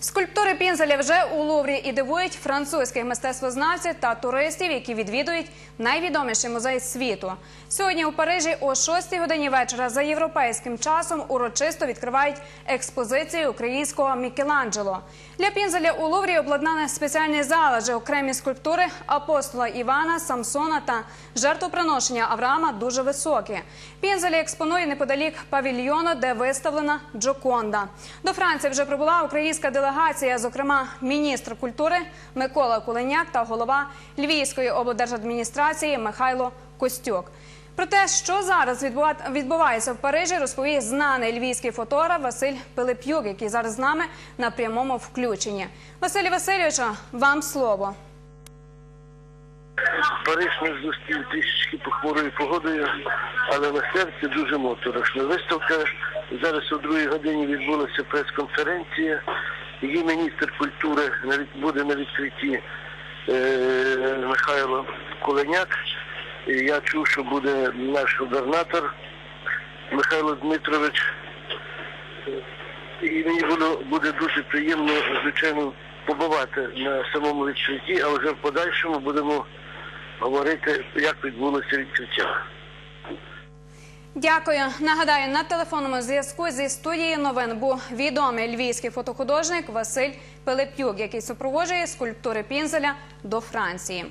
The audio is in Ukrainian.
Скульптури Пінзеля вже у Луврі і дивують французьких мистецтвознавців та туристів, які відвідують найвідоміший музей світу. Сьогодні у Парижі о 6 годині вечора за європейським часом урочисто відкривають експозицію українського Мікеланджело. Для Пінзеля у Луврі обладнане спеціальні зал, адже окремі скульптури апостола Івана, Самсона та жертвоприношення Авраама дуже високі. Пінзелі експонує неподалік павільйону, де виставлена Джоконда. До Франції вже прибула українська делегація, зокрема міністр культури Микола Куленяк та голова Львівської облдержадміністрації Михайло Костюк. Про те, що зараз відбувається в Парижі, розповість знаний львівський фотограф Василь Пилип'юк, який зараз з нами на прямому включенні. Василю Васильовичу, вам слово. Париж нас зустрів трішечки похмурою погодою, але на серці дуже моторошно. Виставка зараз о другій годині відбулася прес-конференція. Її міністр культури буде на відкритті е, Михайло Куленяк. І Я чув, що буде наш губернатор Михайло Дмитрович. І мені було буде дуже приємно, звичайно, побувати на самому відкритті, а вже в подальшому будемо говорити, як відбулося відкриття. Дякую. Нагадаю, на телефонному зв'язку зі студією новин був відомий львівський фотохудожник Василь Пилип'юк, який супроводжує скульптури Пінзеля до Франції.